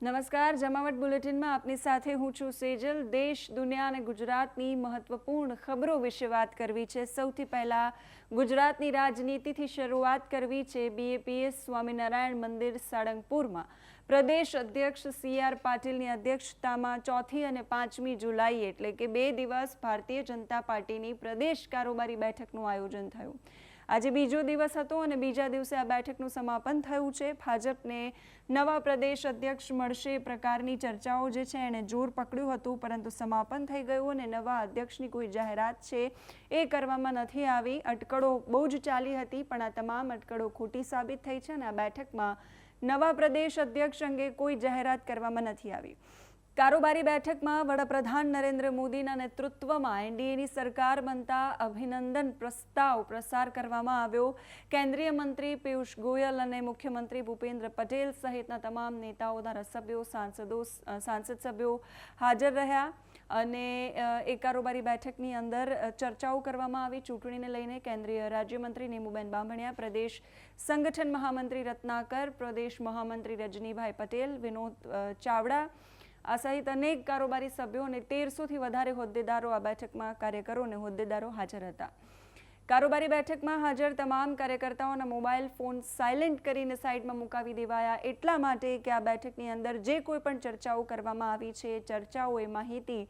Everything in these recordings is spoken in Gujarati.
નમસ્કાર, જમાવટ બુલેટિનમાં આપની સાથે હું છું સેજલ. દેશ, દુનિયા અને ગુજરાતની મહત્વપૂર્ણ ખબરો વિશે વાત કરવી છે. સૌથી પહેલા ગુજરાતની રાજનીતિથી શરૂઆત કરવી છે. બીએપીએસ સ્વામિનારાયણ મંદિર સાળંગપુરમાં. પ્રદેશ અધ્યક્ષ સી આર પાટીલની અધ્યક્ષતામાં ચોથી અને પાંચમી જુલાઈ એટલે કે બે દિવસ ભારતીય જનતા પાર્ટીની પ્રદેશ કારોબારી બેઠકનું આયોજન થયું. આજે બીજો દિવસ હતો અને બીજા દિવસે આ બેઠકનું સમાપન થયું છે. ભાજપને નવા પ્રદેશ અધ્યક્ષ મળશે પ્રકારની ચર્ચાઓ જે છે એણે જોર પકડ્યું હતું, પરંતુ સમાપન થઈ ગયું અને નવા અધ્યક્ષની કોઈ જાહેરાત છે એ કરવામાં નથી આવી. અટકળો બહુ જ ચાલી હતી, પણ આ તમામ અટકળો ખોટી સાબિત થઈ છે અને આ બેઠકમાં નવા પ્રદેશ અધ્યક્ષ અંગે કોઈ જાહેરાત કરવામાં નથી આવી. કારોબારી બેઠકમાં વડાપ્રધાન નરેન્દ્ર મોદીના નેતૃત્વમાં એનડીએની સરકાર બનતા અભિનંદન પ્રસ્તાવ પ્રસાર કરવામાં આવ્યો. કેન્દ્રીય મંત્રી પિયુષ ગોયલ અને મુખ્યમંત્રી ભૂપેન્દ્ર પટેલ સહિતના તમામ નેતાઓ, ધારાસભ્યો, સાંસદો સાંસદ સભ્યો હાજર રહ્યા અને એ કારોબારી બેઠકની અંદર ચર્ચાઓ કરવામાં આવી. ચૂંટણીને લઈને કેન્દ્રીય રાજ્યમંત્રી નીમુબેન બામણિયા, પ્રદેશ સંગઠન મહામંત્રી રત્નાકર, પ્રદેશ મહામંત્રી રજનીભાઈ પટેલ, વિનોદ ચાવડા આ સહિત અનેક કારોબારી સભ્યો અને તેરસોથી વધારે હોદ્દેદારો આ બેઠકમાં કાર્યકરો અને હોદ્દેદારો હાજર હતા. કારોબારી બેઠકમાં હાજર તમામ કાર્યકર્તાઓના મોબાઈલ ફોન સાયલેન્ટ કરીને સાઈડમાં મુકાવી દેવાયા. એટલા માટે કે આ બેઠકની અંદર જે કોઈ પણ ચર્ચાઓ કરવામાં આવી છે, ચર્ચાઓ એ માહિતી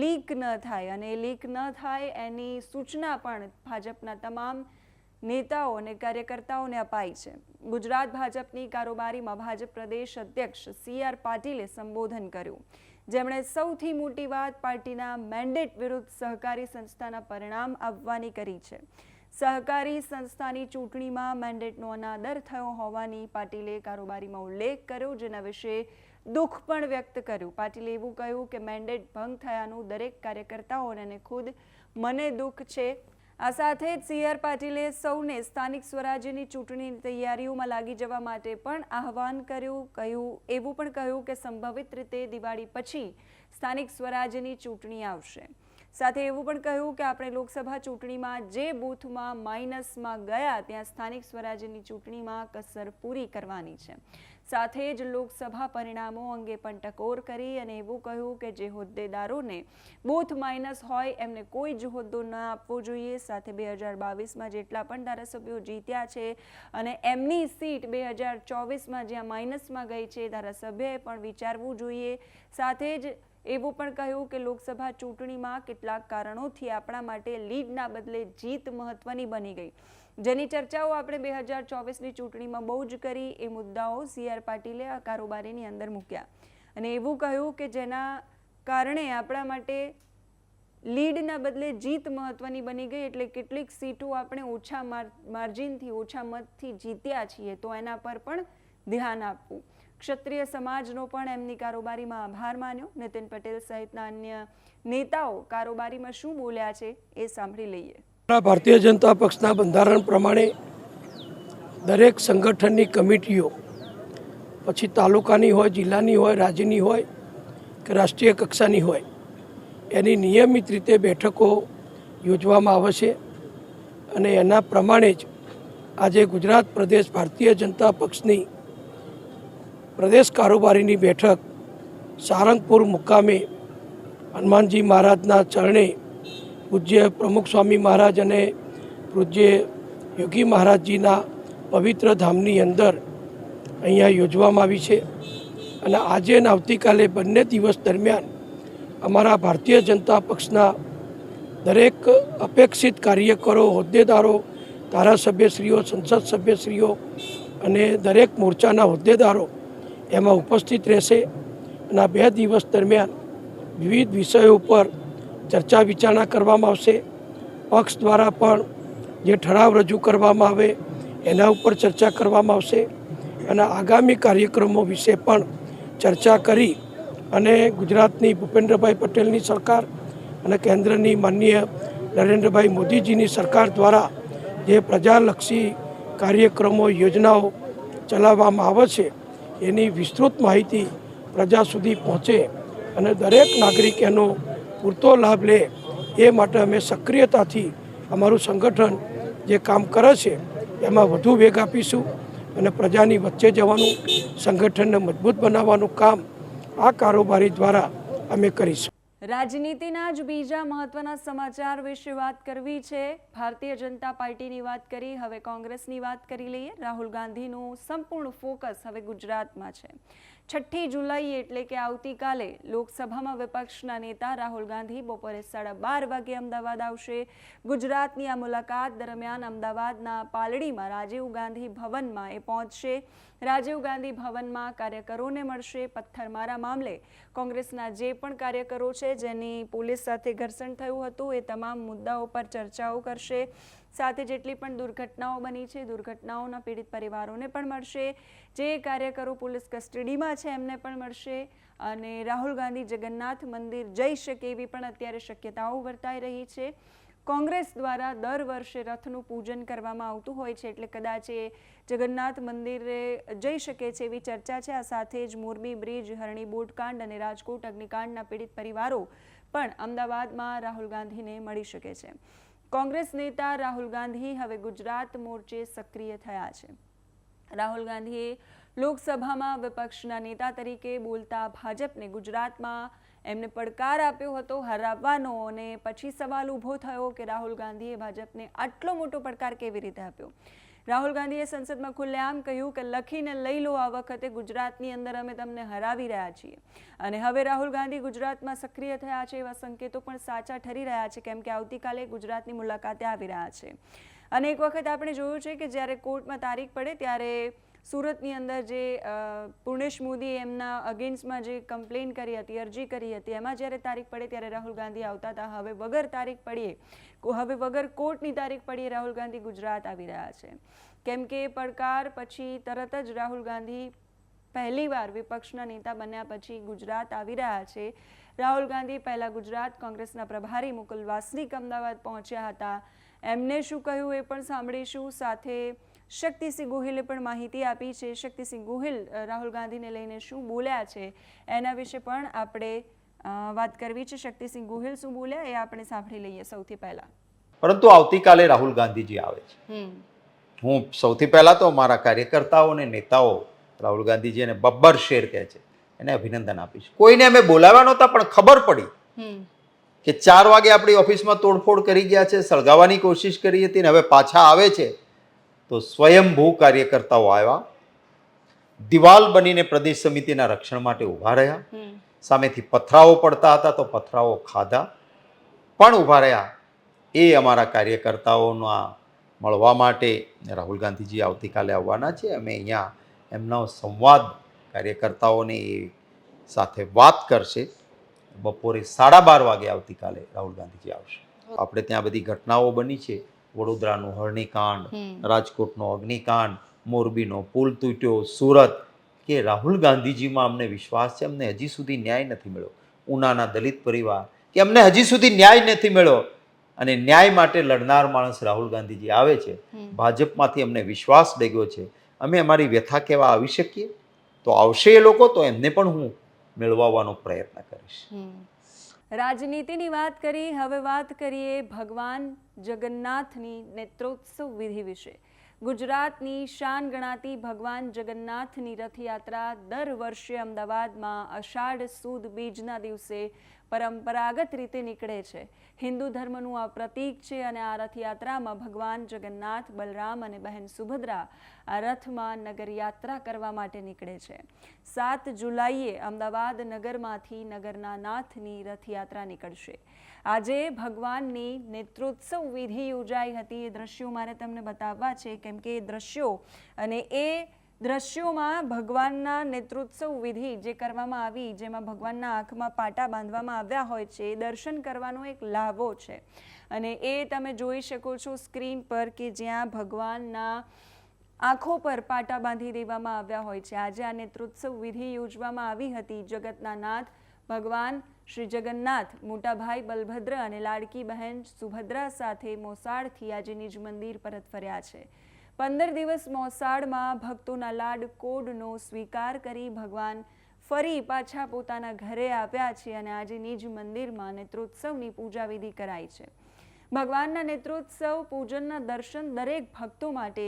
લીક ન થાય. અને લીક ન થાય એની સૂચના પણ ભાજપના તમામ નેતાઓ અને કાર્યકર્તાઓને અપાઈ છે. ગુજરાત ભાજપની કારોબારીમાં ભાજપ પ્રદેશ અધ્યક્ષ સી આર પાટીલે સંબોધન કર્યું. જેમણે સૌથી મોટી વાત પાર્ટીના મેન્ડેટ વિરુદ્ધ સહકારી સંસ્થાના પરિણામ આવવાની કરી છે. સહકારી સંસ્થાની ચૂંટણીમાં મેન્ડેટનો અનાદર થયો હોવાની પાટીલે કારોબારીમાં ઉલ્લેખ કર્યો, જેના વિશે દુઃખ પણ વ્યક્ત કર્યું. પાટીલે એવું કહ્યું કે મેન્ડેટ ભંગ થયાનું દરેક કાર્યકર્તાઓને ખુદ મને દુઃખ છે. આ સાથે જ સીઆર પાટીલે સૌને સ્થાનિક સ્વરાજ્યની ચૂંટણીની તૈયારીઓમાં લાગી જવા માટે પણ આહવાન કર્યું, કહ્યું, એવું પણ કહ્યું કે સંભવિત રીતે દિવાળી પછી સ્થાનિક સ્વરાજ્યની ચૂંટણી આવશે. સાથે એવું પણ કહ્યું કે આપણે લોકસભા ચૂંટણીમાં જે બૂથમાં માઇનસમાં ગયા, ત્યાં સ્થાનિક સ્વરાજ્યની ચૂંટણીમાં કસર પૂરી કરવાની છે. સાથે જ લોકસભા પરિણામો અંગે પણ ટકોર કરી અને એવું કહ્યું કે જે હોદ્દેદારોને બૂથ માઇનસ હોય, એમને કોઈ જ હોદ્દો ન આપવો જોઈએ. સાથે બે હજાર બાવીસમાં જેટલા પણ ધારાસભ્યો જીત્યા છે અને એમની સીટ બે હજાર ચોવીસમાં જ્યાં માઇનસમાં ગઈ છે, ધારાસભ્યએ પણ વિચારવું જોઈએ. સાથે જ એવું પણ કહ્યું કે લોકસભા ચૂંટણીમાં કેટલાક કારણોથી આપણા માટે લીડના બદલે જીત મહત્વની બની ગઈ. જેની ચર્ચાઓ આપણે બે હજાર ચોવીસની ચૂંટણીમાં બહુ જ કરી, એ મુદ્દાઓ સી આર પાટીલે આ કારોબારીની અંદર મૂક્યા. અને એવું કહ્યું કે જેના કારણે આપણા માટે લીડના બદલે જીત મહત્વની બની ગઈ, એટલે કેટલીક સીટો આપણે ઓછા માર, માર્જિનથી, ઓછા મતથી જીત્યા છીએ, તો એના પર પણ ધ્યાન આપવું. ક્ષત્રિય સમાજનો પણ એમની કારોબારીમાં આભાર માન્યો. નીતિન પટેલ સહિતના અન્ય નેતાઓ કારોબારીમાં શું બોલ્યા છે એ સાંભળી લઈએ. ભારતીય જનતા પક્ષના બંધારણ પ્રમાણે દરેક સંગઠનની કમિટીઓ, પછી તાલુકાની હોય, જિલ્લાની હોય, રાજ્યની હોય કે રાષ્ટ્રીય કક્ષાની હોય, એની નિયમિત રીતે બેઠકો યોજવામાં આવશે અને એના પ્રમાણે જ આજે ગુજરાત પ્રદેશ ભારતીય જનતા પક્ષની પ્રદેશ કારોબારીની બેઠક સારંગપુર મુકામે હનુમાનજી મહારાજના ચરણે પૂજ્ય પ્રમુખ સ્વામી મહારાજ અને પૂજ્ય યોગી મહારાજજીના પવિત્ર ધામની અંદર અહીંયા યોજવામાં આવી છે. અને આજે અને આવતીકાલે બંને દિવસ દરમિયાન અમારા ભારતીય જનતા પક્ષના દરેક અપેક્ષિત કાર્યકરો, હોદ્દેદારો, ધારાસભ્યશ્રીઓ, સંસદ સભ્યશ્રીઓ અને દરેક મોરચાના હોદ્દેદારો એમાં ઉપસ્થિત રહેશે. અને આ બે દિવસ દરમિયાન વિવિધ વિષયો ઉપર ચર્ચા વિચારણા કરવામાં આવશે. પક્ષ દ્વારા પણ જે ઠરાવ રજૂ કરવામાં આવે, એના ઉપર ચર્ચા કરવામાં આવશે અને આગામી કાર્યક્રમો વિશે પણ ચર્ચા કરી અને ગુજરાતની ભૂપેન્દ્રભાઈ પટેલની સરકાર અને કેન્દ્રની માનનીય નરેન્દ્રભાઈ મોદીજીની સરકાર દ્વારા જે પ્રજાલક્ષી કાર્યક્રમો, યોજનાઓ ચલાવવામાં આવે છે, એની વિસ્તૃત માહિતી પ્રજા સુધી પહોંચે અને દરેક નાગરિક એનો પૂરતો લાભ લે એ માટે અમે સક્રિયતાથી અમારું સંગઠન જે કામ કરે છે, એમાં વધુ વેગ આપીશું અને પ્રજાની વચ્ચે જવાનું, સંગઠનને મજબૂત બનાવવાનું કામ આ કારોબારી દ્વારા અમે કરીશું. રાજનીતિના જ બીજા મહત્વના સમાચાર વિશે વાત કરવી છે. ભારતીય જનતા પાર્ટીની વાત કરી, હવે કોંગ્રેસની વાત કરી લઈએ. રાહુલ ગાંધીનું સંપૂર્ણ ફોકસ હવે ગુજરાતમાં છે. છઠ્ઠી જુલાઈ એટલે કે આવતીકાલે લોકસભામાં વિપક્ષના નેતા રાહુલ ગાંધી બપોરે સાડા બાર વાગે અમદાવાદ આવશે. ગુજરાતની આ મુલાકાત દરમિયાન અમદાવાદના પાલડીમાં રાજીવ ગાંધી ભવનમાં એ પહોંચશે. રાજીવ ગાંધી ભવનમાં કાર્યકરોને મળશે. પથ્થરમારા મામલે કોંગ્રેસના જે પણ કાર્યકરો છે, જેની પોલીસ સાથે ઘર્ષણ થયું હતું, એ તમામ મુદ્દાઓ પર ચર્ચાઓ કરશે. સાથે જેટલી પણ દુર્ઘટનાઓ બની છે, દુર્ઘટનાઓના પીડિત પરિવારોને પણ મળશે. જે કાર્યકરો પોલીસ કસ્ટડીમાં છે, એમને પણ મળશે. અને રાહુલ ગાંધી જગન્નાથ મંદિર જઈ શકે એવી પણ અત્યારે શક્યતાઓ વર્તાઈ રહી છે. કોંગ્રેસ દ્વારા દર વર્ષે રથનું પૂજન કરવામાં આવતું હોય છે, એટલે કદાચ એ જગન્નાથ મંદિરે જઈ શકે છે એવી ચર્ચા છે. આ સાથે જ મોરબી બ્રિજ, હરણી બોટકાંડ અને રાજકોટ અગ્નિકાંડના પીડિત પરિવારો પણ અમદાવાદમાં રાહુલ ગાંધીને મળી શકે છે. કોંગ્રેસ નેતા રાહુલ ગાંધી હવે ગુજરાત મોરચે સક્રિય થયા છે. રાહુલ ગાંધીએ લોકસભામાં વિપક્ષના નેતા તરીકે બોલતા ભાજપને ગુજરાતમાં એમને પડકાર આપ્યો હતો હરાવવાનો અને પછી સવાલ ઊભો થયો કે રાહુલ ગાંધીએ ભાજપને આટલો મોટો પડકાર કેવી રીતે આપ્યો? રાહુલ ગાંધીએ સંસદમાં ખુલ્લેઆમ કહ્યું કે લખીને લઈ લો આ વખતે ગુજરાતની અંદર અમે તમને હરાવી રહ્યા છીએ. અને હવે રાહુલ ગાંધી ગુજરાતમાં સક્રિય થયા છે એવા સંકેતો પણ સાચા ઠરી રહ્યા છે, કેમ કે આવતીકાલે ગુજરાતની મુલાકાતે આવી રહ્યા છે. અને એક વખત આપણે જોયું છે કે જ્યારે કોર્ટમાં તારીખ પડે ત્યારે સુરતની અંદર જે પૂર્ણેશ મોદી એમના અગેન્સ્ટમાં જે કમ્પ્લેન કરી હતી, અરજી કરી હતી, એમાં જ્યારે તારીખ પડે ત્યારે રાહુલ ગાંધી આવતા હતા. હવે વગર તારીખ પડીએ હવે વગર કોર્ટની તારીખ પડીએ રાહુલ ગાંધી ગુજરાત આવી રહ્યા છે. કેમ કે પડકાર પછી તરત જ રાહુલ ગાંધી પહેલીવાર વિપક્ષના નેતા બન્યા પછી ગુજરાત આવી રહ્યા છે. રાહુલ ગાંધી પહેલા ગુજરાત કોંગ્રેસના પ્રભારી મુકુલ વાસનિક અમદાવાદ પહોંચ્યા હતા. એમને શું કહ્યું એ પણ સાંભળીશું. સાથે શક્તિસિંહ ગોહિલે પણ માહિતી આપી છે. શક્તિસિંહ ગોહિલ રાહુલ ગાંધીને લઈને શું બોલ્યા છે એના વિશે પણ આપણે વાત કરવી છે. શક્તિસિંહ ગોહિલ શું બોલ્યા એ આપણે સાંભળી લઈએ સૌથી પહેલા. પરંતુ આવતીકાલે રાહુલ ગાંધીજી આવે છે. હું સૌથી પહેલાં તો મારા કાર્યકર્તાઓ અને નેતાઓ રાહુલ ગાંધીજી અને બબ્બર શેર કહે છે. એને અભિનંદન આપીશ. કોઈને અમે બોલાવ્યા નહોતા પણ ખબર પડી કે ચાર વાગે આપણી ઓફિસમાં તોડફોડ કરી ગયા છે. સળગાવવાની કોશિશ કરી હતી ને હવે પાછા આવે છે. તો સ્વયંભૂ કાર્યકર્તાઓ આવ્યા. દિવાલ બનીને પ્રદેશ સમિતિના રક્ષણ માટે ઊભા રહ્યા. સામેથી પથરાઓ પડતા હતા તો પથરાઓ ખાધા. પણ ઊભા રહ્યા. એ અમારા કાર્યકર્તાઓના મળવા માટે રાહુલ ગાંધીજી આવતીકાલે આવવાના છે. અમે અહીંયા એમનો સંવાદ કાર્યકર્તાઓને એ સાથે વાત કરશે. બપોરે સાડા બાર વાગે આવતીકાલે રાહુલ ગાંધીજી આવશે. આપણે ત્યાં બધી ઘટનાઓ બની છે. વડોદરાનું હરણીકાંડ રાજકોટનો અગ્નિકાંડ મોરબીનો પુલ તૂટ્યો સુરત કે રાહુલ ગાંધીજીમાં અમને વિશ્વાસ છે? અમને હજી સુધી ન્યાય નથી મળ્યો. ઉનાના દલિત પરિવાર કે અમને હજી સુધી ન્યાય નથી મળ્યો? અને ન્યાય માટે લડનાર માણસ રાહુલ ગાંધીજી આવે છે. ભાજપમાંથી અમને વિશ્વાસ ડેગ્યો છે. અમે અમારી વ્યથા કહેવા આવી શકીએ? તો આવશે એ લોકો તો એમને પણ હું મેળવવાનો પ્રયત્ન કરીશ. રાજનીતિની વાત કરી, હવે વાત કરીએ ભગવાન જગન્નાથની નેત્રોત્સવ વિધિ વિશે. ગુજરાતની શાન ગણાતી ભગવાન જગન્નાથની રથયાત્રા દર વર્ષે અમદાવાદમાં અષાઢ સુદ બીજના દિવસે પરંપરાગત રીતે નીકળે છે. હિન્દુ ધર્મનું આ પ્રતીક છે અને આ રથયાત્રામાં ભગવાન જગન્નાથ, બલરામ અને બહેન સુભદ્રા આ રથમાં નગરયાત્રા કરવા માટે નીકળે છે. સાત જુલાઈએ અમદાવાદ નગરમાંથી નગરના નાથની રથયાત્રા નીકળશે. આજે ભગવાનની નેત્રોત્સવ વિધિ યોજાઈ હતી. એ દ્રશ્યો મારે તમને બતાવવા છે. કેમ કે એ દ્રશ્યો અને એ દ્રશ્યોમાં ભગવાનના નેત્રોત્સવ વિધિ જે કરવામાં આવી, જેમાં ભગવાનના આંખમાં પાટા બાંધવામાં આવ્યા હોય છે, એ દર્શન કરવાનો એક લાવો છે. અને એ તમે જોઈ શકો છો સ્ક્રીન પર કે જ્યાં ભગવાનના આંખો પર પાટા બાંધી દેવામાં આવ્યા હોય છે. આજે આ નેત્રોત્સવ વિધિ યોજવામાં આવી હતી. જગતના નાથ ભગવાન શ્રી જગન્નાથ, મોટા ભાઈ બલભદ્ર અને લાડકી બહેન સુભદ્રા સાથે મોસાળથી આજે નિજ મંદિર પરત ફર્યા છે. પંદર દિવસ મોસાળમાં ભક્તોના લાડ કોડનો સ્વીકાર કરી ભગવાન ફરી પાછા પોતાના ઘરે આવ્યા છે અને આજે નિજ મંદિરમાં નેત્રોત્સવની પૂજા વિધિ કરાઈ છે. ભગવાનના નેત્રોત્સવ પૂજનના દર્શન દરેક ભક્તો માટે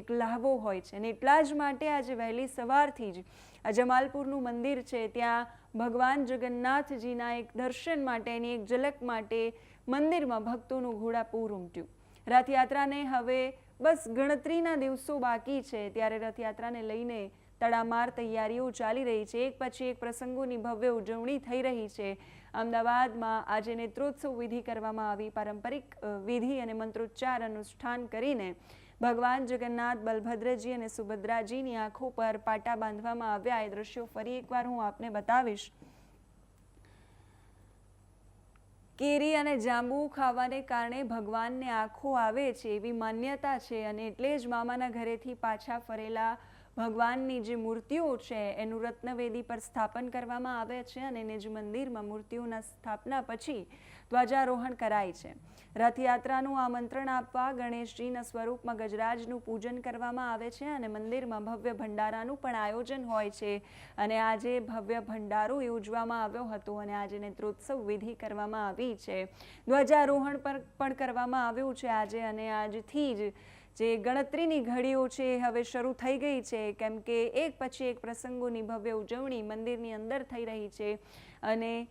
એક લાહવો હોય છે અને એટલા જ માટે આજે વહેલી સવારથી જ આ જમાલપુરનું મંદિર છે. ત્યાં ભગવાન જગન્નાથજીના એક દર્શન માટેની એક ઝલક માટે મંદિરમાં ભક્તોનું ઘોડાપૂર ઉમટ્યું. રથયાત્રાને હવે બસ ગણતરીના દિવસો બાકી છે. ત્યારે રથયાત્રાને લઈને તડામાર તૈયારીઓ ચાલી રહી છે. એક પછી એક પ્રસંગોની ભવ્ય ઉજવણી થઈ રહી છે. અમદાવાદમાં આજે નેત્રોત્સવ વિધિ કરવામાં આવી. પારંપરિક વિધિ અને મંત્રોચ્ચાર અનુષ્ઠાન કરીને ભગવાન જગન્નાથ, બલભદ્રજી અને સુભદ્રાજીની આંખો પર પાટા બાંધવામાં આવ્યા. એ દ્રશ્યો ફરી એકવાર હું આપને બતાવીશ. કેરી અને જાંબુ ખાવાને કારણે ભગવાનને આંખો આવે છે એવી માન્યતા છે અને એટલે જ મામાના ઘરેથી પાછા ફરેલા ભગવાનની જે મૂર્તિઓ છે, એનું રત્નવેદી પર સ્થાપન કરવામાં આવે છે અને નિજ મંદિરમાં મૂર્તિઓના સ્થાપના પછી ધ્વજારોહણ કરાય છે. રથયાત્રાનું આમંત્રણ આપવા ગણેશજીના સ્વરૂપમાં ગજરાજનું પૂજન કરવામાં આવે છે અને મંદિરમાં ભવ્ય ભંડારાનું પણ આયોજન હોય છે. અને આજે ભવ્ય ભંડારો યોજવામાં આવ્યો હતો અને આજે નેત્રોત્સવ વિધિ કરવામાં આવી છે. ધ્વજારોહણ પર પણ કરવામાં આવ્યું છે આજે અને આજથી જ જે ગણતરીની ઘડીઓ છે એ હવે શરૂ થઈ ગઈ છે. કેમ કે એક પછી એક પ્રસંગોની ભવ્ય ઉજવણી મંદિરની અંદર થઈ રહી છે અને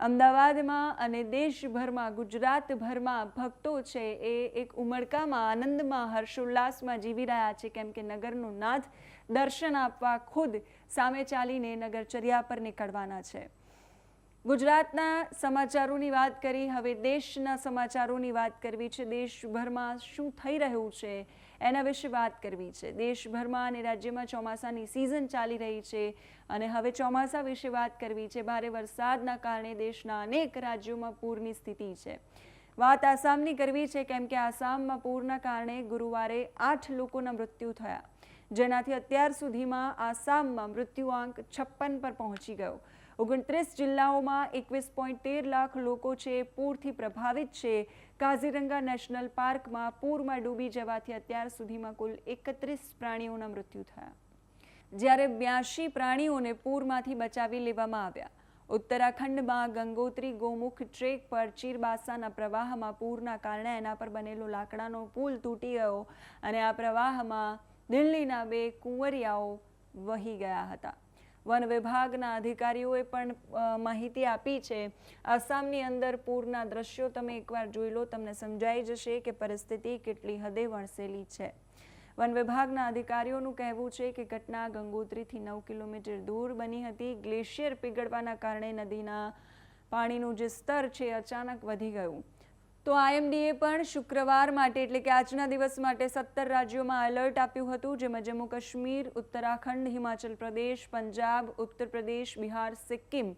અમદાવાદમાં અને દેશભરમાં, ગુજરાતભરમાં ભક્તો છે એ એક ઉમળકામાં, આનંદમાં, હર્ષોલ્લાસમાં જીવી રહ્યા છે. કેમ કે નગરનો નાથ દર્શન આપવા ખુદ સામે ચાલીને નગરચર્યા પર નીકળવાના છે. ગુજરાતના સમાચારોની વાત કરી, હવે દેશના સમાચારોની વાત કરવી છે. દેશભરમાં શું થઈ રહ્યું છે એના વિશે વાત કરવી છે. દેશભરમાં અને રાજ્યમાં ચોમાસાની સિઝન ચાલી રહી છે અને હવે ચોમાસા વિશે વાત કરવી છે. ભારે વરસાદના કારણે દેશના અનેક રાજ્યોમાં પૂરની સ્થિતિ છે. વાત આસામની કરવી છે, કેમ કે આસામમાં પૂરના કારણે ગુરુવારે આઠ લોકોના મૃત્યુ થયા. જેનાથી અત્યાર સુધીમાં આસામમાં મૃત્યુઆંક છપ્પન પર પહોંચી ગયો. ઓગણત્રીસ જિલ્લાઓમાં એકવીસ તેર લાખ લોકો છે, પૂરથી પ્રભાવિત છે. કાઝીરંગા નેશનલ પાર્કમાં પૂરમાં ડૂબી જવાથી અત્યાર સુધીમાં કુલ એકત્રીસ પ્રાણીઓના મૃત્યુ થયા. જ્યારે બ્યાસી પ્રાણીઓને પૂરમાંથી બચાવી લેવામાં આવ્યા. ઉત્તરાખંડમાં ગંગોત્રી ગોમુખ ટ્રેક પર ચીરબાસાના પ્રવાહમાં પૂરના કારણે એના પર બનેલો લાકડાનો પુલ તૂટી ગયો અને આ પ્રવાહમાં દિલ્હીના બે કુંવરિયાઓ વહી ગયા હતા. વન વિભાગના અધિકારીઓએ પણ માહિતી આપી છે. આસામની અંદર પૂરના દ્રશ્યો તમે એકવાર જોઈ લો, તમને સમજાઈ જશે કે પરિસ્થિતિ કેટલી હદે વણસેલી છે. વન વિભાગના અધિકારીઓનું કહેવું છે કે ઘટના ગંગોત્રીથી નવ કિલોમીટર દૂર બની હતી. ગ્લેશિયર પીગળવાના કારણે નદીના પાણીનું જે સ્તર છે અચાનક વધી ગયું. તો આઈએમડીએ પણ શુક્રવાર માટે, એટલે કે આજના દિવસ માટે સત્તર રાજ્યોમાં એલર્ટ આપ્યું હતું, જેમાં જમ્મુ કાશ્મીર, ઉત્તરાખંડ, હિમાચલ પ્રદેશ, પંજાબ, ઉત્તર પ્રદેશ, બિહાર, સિક્કિમ,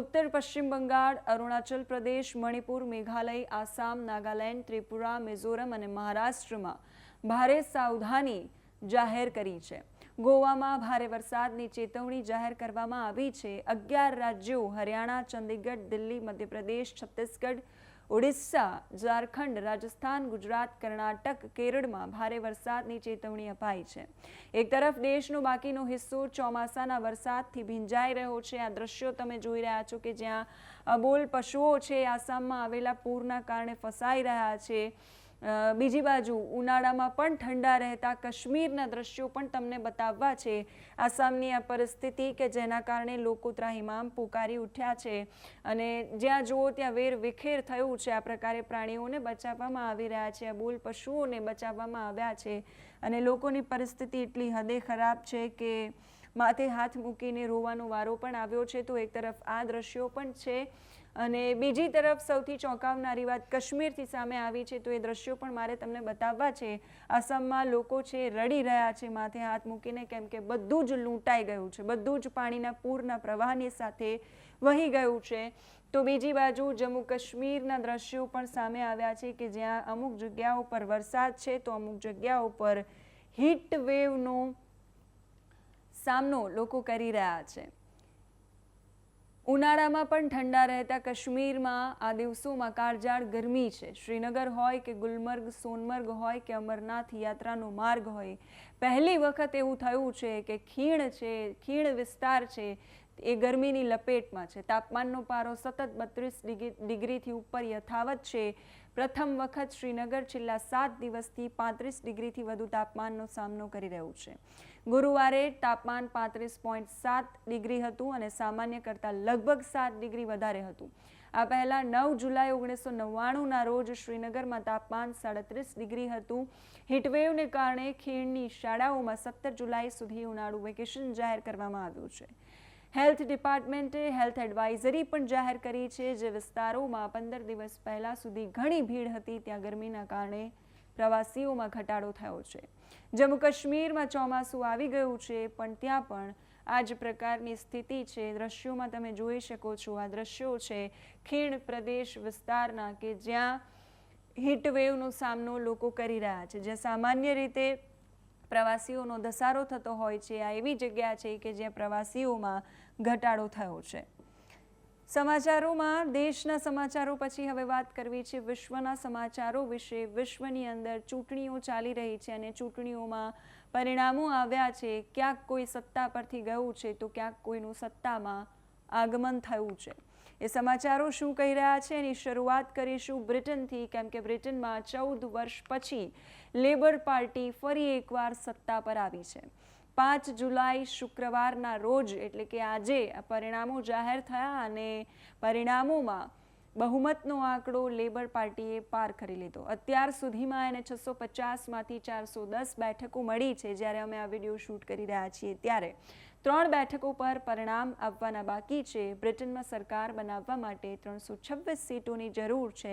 ઉત્તર પશ્ચિમ બંગાળ, અરુણાચલ પ્રદેશ, મણિપુર, મેઘાલય, આસામ, નાગાલેન્ડ, ત્રિપુરા, મિઝોરમ અને મહારાષ્ટ્રમાં ભારે સાવધાની જાહેર કરી છે. ગોવામાં ભારે વરસાદની ચેતવણી જાહેર કરવામાં આવી છે. અગિયાર રાજ્યો, હરિયાણા, ચંદીગઢ, દિલ્હી, મધ્યપ્રદેશ, છત્તીસગઢ ઓડિશા, ઝારખંડ, રાજસ્થાન, ગુજરાત, કર્ણાટક, કેરળમાં ભારે વરસાદની ચેતવણી અપાઈ છે. એક તરફ દેશનો બાકીનો હિસ્સો ચોમાસાના વરસાદથી ભીંજાઈ રહ્યો છે. આ દ્રશ્યો તમે જોઈ રહ્યા છો કે જ્યાં અબોલ પશુઓ છે, આસામમાં આવેલા પૂરના કારણે ફસાઈ રહ્યા છે. બીજી બાજુ, ઉનાળામાં પણ ઠંડા રહેતા કાશ્મીરના દ્રશ્યો પણ તમને બતાવવા છે. આસામની આ પરિસ્થિતિ કે જેના કારણે લોકો ત્રાહિમામ પુકારી ઉઠ્યા છે. અને જ્યાં જુઓ ત્યાં વેર વિખેર થયું છે. આ પ્રકારે પ્રાણીઓને બચાવવામાં આવી રહ્યા છે. આ બોલ પશુઓને બચાવવામાં આવ્યા છે. અને લોકોની પરિસ્થિતિ એટલી હદે ખરાબ છે કે માથે હાથ મૂકીને રોવાનો વારો પણ આવ્યો છે. તો એક તરફ આ દ્રશ્યો પણ છે અને બીજી તરફ સૌથી ચોંકાવનારી વાત કાશ્મીરથી સામે આવી છે. તો એ દ્રશ્યો પણ મારે તમને બતાવવા છે. આસામમાં લોકો છે, રડી રહ્યા છે, માથે હાથ મૂકીને કેમ કે બધું જ લૂંટાઈ ગયું છે. બધું જ પાણીના પૂરના પ્રવાહની સાથે વહી ગયું છે. તો બીજી બાજુ જમ્મુ કાશ્મીરના દ્રશ્યો પણ સામે આવ્યા છે કે જ્યાં અમુક જગ્યાઓ પર વરસાદ છે, તો અમુક જગ્યાઓ પર હીટ વેવનો સામનો લોકો કરી રહ્યા છે. ઉનાળામાં પણ ઠંડા રહેતા કાશ્મીરમાં આ દિવસોમાં કાળજાળ ગરમી છે. શ્રીનગર હોય કે ગુલમર્ગ, સોનમર્ગ હોય કે અમરનાથ યાત્રાનો માર્ગ હોય, પહેલી વખત એવું થયું છે કે ખીણ છે, ખીણ વિસ્તાર છે, એ ગરમીની લપેટમાં છે. તાપમાનનો પારો સતત બત્રીસ ડિગ્રી, ડિગ્રીથી ઉપર યથાવત છે. પ્રથમ વખત શ્રીનગર છેલ્લા સાત દિવસથી પાંત્રીસ ડિગ્રીથી વધુ તાપમાનનો સામનો કરી રહ્યું છે. ગુરુવારે તાપમાન પાંત્રીસ પોઈન્ટ સાત ડિગ્રી હતું અને સામાન્ય કરતાં લગભગ સાત ડિગ્રી વધારે હતું. આ પહેલાં નવ જુલાઈ ઓગણીસો નવ્વાણુંના રોજ શ્રીનગરમાં તાપમાન સાડત્રીસ ડિગ્રી હતું. હીટવેવને કારણે ખીણની શાળાઓમાં સત્તર જુલાઈ સુધી ઉનાળુ વેકેશન જાહેર કરવામાં આવ્યું છે. હેલ્થ ડિપાર્ટમેન્ટે હેલ્થ એડવાઇઝરી પણ જાહેર કરી છે. જે વિસ્તારોમાં પંદર દિવસ પહેલાં સુધી ઘણી ભીડ હતી, ત્યાં ગરમીના કારણે પ્રવાસીઓમાં ઘટાડો થયો છે. જમ્મુ કાશ્મીરમાં ચોમાસું આવી ગયું છે, પણ ત્યાં પણ આ જ પ્રકારની સ્થિતિ છે. દ્રશ્યોમાં તમે જોઈ શકો છો, આ દ્રશ્યો છે ખીણ પ્રદેશ વિસ્તારના કે જ્યાં હીટ વેવનો સામનો લોકો કરી રહ્યા છે. જ્યાં સામાન્ય રીતે પ્રવાસીઓનો ધસારો થતો હોય છે, આ એવી જગ્યા છે કે જ્યાં પ્રવાસીઓમાં ઘટાડો થયો છે. સમાચારોમાં દેશના સમાચારો પછી હવે વાત કરવી છે વિશ્વના સમાચારો વિશે. વિશ્વની અંદર ચૂંટણીઓ ચાલી રહી છે અને ચૂંટણીઓમાં પરિણામો આવ્યા છે. ક્યાંક કોઈ સત્તા પરથી ગયું છે તો ક્યાંક કોઈનું સત્તામાં આગમન થયું છે. એ સમાચારો શું કહી રહ્યા છે? એની શરૂઆત કરીશું બ્રિટનથી, કેમ કે બ્રિટનમાં ચૌદ વર્ષ પછી લેબર પાર્ટી ફરી એકવાર સત્તા પર આવી છે. પાંચ જુલાઈ શુક્રવારના રોજ, એટલે કે આજે પરિણામો જાહેર થયા અને પરિણામોમાં બહુમતનો આંકડો લેબર પાર્ટીએ પાર કરી લીધો. અત્યાર સુધીમાં એને છસો પચાસમાંથી ચારસો દસ બેઠકો મળી છે. જ્યારે અમે આ વીડિયો શૂટ કરી રહ્યા છીએ ત્યારે ત્રણ બેઠકો પર પરિણામ આવવાના બાકી છે. બ્રિટનમાં સરકાર બનાવવા માટે ત્રણસો છવ્વીસ સીટોની જરૂર છે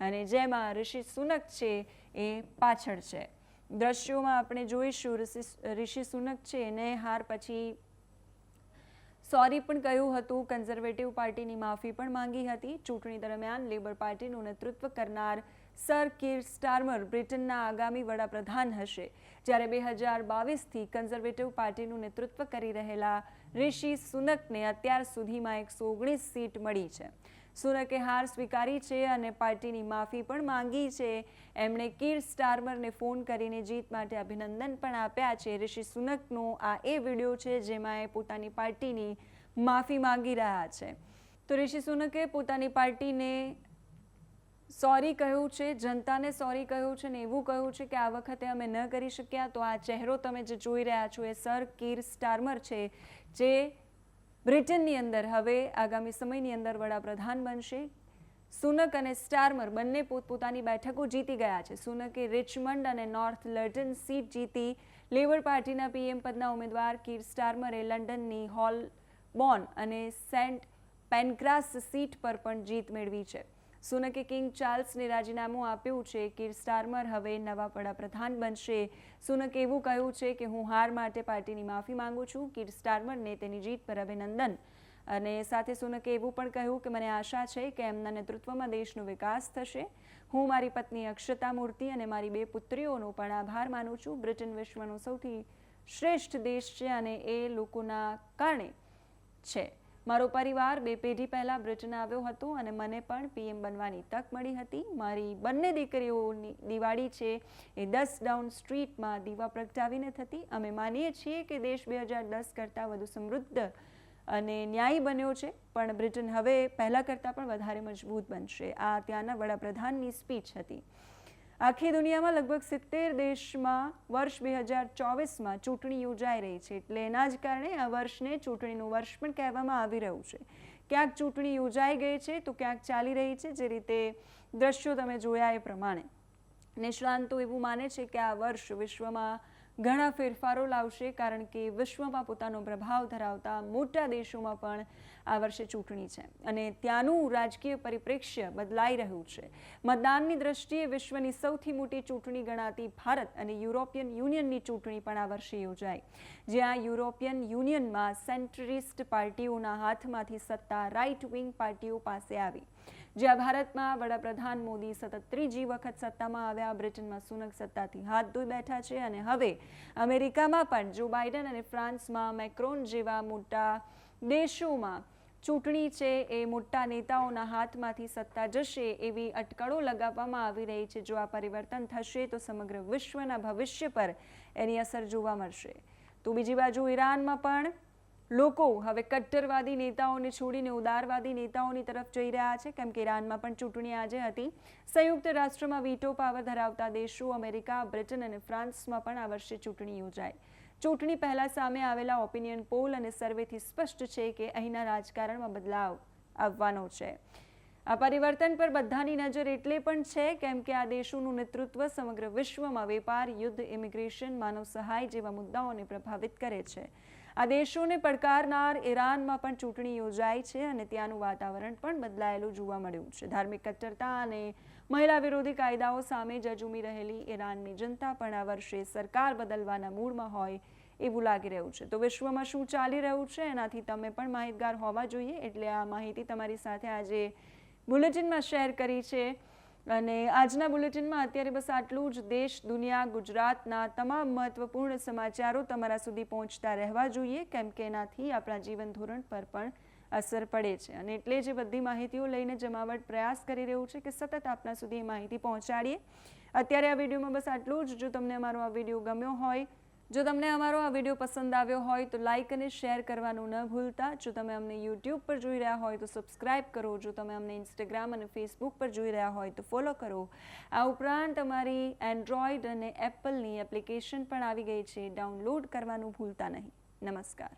અને જેમાં ઋષિ સુનક છે એ પાછળ છે. દ્રશ્યોમાં આપણે જોઈશું ઋષિ સુનક છે એને હાર પછી સોરી પણ કહ્યું હતું. કન્ઝર્વેટિવ પાર્ટીની માફી પણ માંગી હતી. ચૂંટણી દરમિયાન લેબર પાર્ટીનું નેતૃત્વ કરનાર સર કીર સ્ટાર્મર બ્રિટનના આગામી વડાપ્રધાન હશે. જ્યારે બે હજાર બાવીસથી કન્ઝર્વેટિવ પાર્ટીનું નેતૃત્વ કરી રહેલા ઋષિ સુનકને અત્યાર સુધીમાં એકસો ઓગણીસ સીટ મળી છે. સુનકે હાર સ્વીકારી છે અને પાર્ટીની માફી પણ માંગી છે. એમણે કીર સ્ટાર્મરને ફોન કરીને જીત માટે અભિનંદન પણ આપ્યા છે. ઋષિ સુનકનો આ એ વીડિયો છે જેમાં એ પોતાની પાર્ટીની માફી માંગી રહ્યા છે. તો ઋષિ સુનકે પોતાની પાર્ટીને સોરી કહ્યું છે, જનતાને સોરી કહ્યું છે ને એવું કહ્યું છે કે આ વખતે અમે ન કરી શક્યા, તો આ ચહેરો તમે જે જોઈ રહ્યા છો એ સર કીર સ્ટાર્મર છે, જે બ્રિટનની અંદર હવે આગામી સમયની અંદર વડાપ્રધાન બનશે. સુનક અને સ્ટાર્મર બંને પોતપોતાની બેઠકો જીતી ગયા છે. સુનકે રિચમન્ડ અને નોર્થ લંડન સીટ જીતી. લેબર પાર્ટીના પીએમ પદના ઉમેદવાર કીર સ્ટાર્મરે લંડનની હોલ બોન અને સેન્ટ પેનક્રાસ સીટ પર પણ જીત મેળવી છે. સુનકે કિંગ ચાર્લ્સને રાજીનામું આપ્યું છે. કીર સ્ટાર્મર હવે નવા વડાપ્રધાન બનશે. સુનકે એવું કહ્યું છે કે હું હાર માટે પાર્ટીની માફી માંગુ છું. કીર સ્ટાર્મરને તેની જીત પર અભિનંદન. અને સાથે સુનકે એવું પણ કહ્યું કે મને આશા છે કે એમના નેતૃત્વમાં દેશનો વિકાસ થશે. હું મારી પત્ની અક્ષતા મૂર્તિ અને મારી બે પુત્રીઓનો પણ આભાર માનું છું. બ્રિટન વિશ્વનો સૌથી શ્રેષ્ઠ દેશ છે અને એ લોકોના કારણે છે. મારો પરિવાર બે પેઢી પહેલાં બ્રિટન આવ્યો હતો અને મને પણ પીએમ બનવાની તક મળી હતી. મારી બંને દીકરીઓની દિવાળી છે એ દસ ડાઉન સ્ટ્રીટમાં દીવા પ્રગટાવીને થતી. અમે માનીએ છીએ કે દેશ બે હજાર દસ કરતાં વધુ સમૃદ્ધ અને ન્યાયી બન્યો છે, પણ બ્રિટન હવે પહેલાં કરતાં પણ વધારે મજબૂત બનશે. આ ત્યાંના વડાપ્રધાનની સ્પીચ હતી. આખી દુનિયામાં લગભગ સિત્તેર દેશમાં વર્ષ બે હજાર ચોવીસમાં ચૂંટણી યોજાઈ રહી છે એટલે એના જ કારણે આ વર્ષને ચૂંટણીનું વર્ષ પણ કહેવામાં આવી રહ્યું છે. ક્યાંક ચૂંટણી યોજાઈ ગઈ છે તો ક્યાંક ચાલી રહી છે, જે રીતે દ્રશ્યો તમે જોયા એ પ્રમાણે. નિષ્ણાંતો એવું માને છે કે આ વર્ષ વિશ્વમાં ઘણા ફેરફારો લાવશે કારણ કે વિશ્વમાં પોતાનો પ્રભાવ ધરાવતા મોટા દેશોમાં પણ આ વર્ષે ચૂંટણી છે. અને ત્યાંનું રાજકીય પરિપ્રેક્ષ્ય બદલાઈ રહ્યું છે. મતદાનની દ્રષ્ટિએ વિશ્વની સૌથી મોટી ચૂંટણી ગણાતી ભારત અને યુરોપિયન યુનિયનની ચૂંટણી પણ આ વર્ષે યોજાઈ. જ્યાં યુરોપિયન યુનિયનમાં સેન્ટ્રિસ્ટ પાર્ટીઓના હાથમાંથી સત્તા રાઇટ વિંગ પાર્ટીઓ પાસે આવી. જ્યાં ભારતમાં વડાપ્રધાન મોદી સતત ત્રીજી વખત સત્તામાં આવ્યા, બ્રિટનમાં સુનક સત્તાથી હાથ ધોઈ બેઠા છે અને હવે અમેરિકામાં પણ જો બાઇડન અને ફ્રાન્સમાં મેક્રોન જેવા મોટા દેશોમાં ચૂંટણી છે, એ મોટા નેતાઓના હાથમાંથી સત્તા જશે એવી અટકળો લગાવવામાં આવી રહી છે. જો આ પરિવર્તન થશે તો સમગ્ર વિશ્વના ભવિષ્ય પર એની અસર જોવા મળશે. તો બીજી બાજુ ઈરાનમાં પણ લોકો હવે કટ્ટરવાદી નેતાઓને છોડીને ઉદારવાદી નેતાઓની તરફ જઈ રહ્યા છે. કેમ કે ઈરાનમાં પણ ચૂંટણી આજે હતી. સંયુક્ત રાષ્ટ્રમાં વીટો પાવર ધરાવતા દેશો અમેરિકા, બ્રિટન અને ફ્રાન્સમાં પણ આ વર્ષે ચૂંટણી યોજાય ચૂંટણી પહેલા સામે આવેલા ઓપિનિયન પોલ અને સર્વેથી સ્પષ્ટ છે કે અહીંના રાજકારણમાં બદલાવ આવવાનો છે. આ પરિવર્તન પર બધાની નજર એટલે પણ છે, કેમ કે આ દેશોનું નેતૃત્વ સમગ્ર વિશ્વમાં વેપાર, યુદ્ધ, ઇમિગ્રેશન, માનવ સહાય જેવા મુદ્દાઓને પ્રભાવિત કરે છે. આ દેશોને પડકારનાર ઈરાનમાં પણ ચૂંટણી યોજાઈ છે અને ત્યાંનું વાતાવરણ પણ બદલાયેલું જોવા મળ્યું છે. ધાર્મિક કટ્ટરતા અને મહિલા વિરોધી કાયદાઓ સામે જજુમી રહેલી ઈરાનની જનતા પણ આ વર્ષે સરકાર બદલવાના મૂડમાં હોય એવું લાગી રહ્યું છે. તો વિશ્વમાં શું ચાલી રહ્યું છે? એનાથી તમે પણ માહિતગાર હોવા જોઈએ. એટલે આ માહિતી તમારી સાથે આજે બુલેટિનમાં શેર કરી છે. અને આજના બુલેટિનમાં અત્યારે બસ આટલું જ. દેશ, દુનિયા, ગુજરાતના તમામ મહત્વપૂર્ણ સમાચારો તમારા સુધી પહોંચતા રહેવા જોઈએ, કેમ કે એનાથી આપણા જીવન ધોરણ પર પણ અસર પડે છે. અને એટલે જે બધી માહિતીઓ લઈને જમાવટ પ્રયાસ કરી રહ્યું છે કે સતત આપના સુધી એ માહિતી પહોંચાડીએ. અત્યારે આ વિડીયોમાં બસ આટલું જ. જો તમને અમારો આ વીડિયો ગમ્યો હોય જો તમને અમારો આ વીડિયો પસંદ આવ્યો હોય તો લાઇક અને શેર કરવાનું ન ભૂલતા. જો તમે અમને યુટ્યુબ પર જોઈ રહ્યા હોય તો સબસ્ક્રાઇબ કરો. જો તમે અમને ઇન્સ્ટાગ્રામ અને ફેસબુક પર જોઈ રહ્યા હોય તો ફોલો કરો. આ ઉપરાંત અમારી એન્ડ્રોઈડ અને એપલની એપ્લિકેશન પણ આવી ગઈ છે. ડાઉનલોડ કરવાનું ભૂલતા નહીં. નમસ્કાર.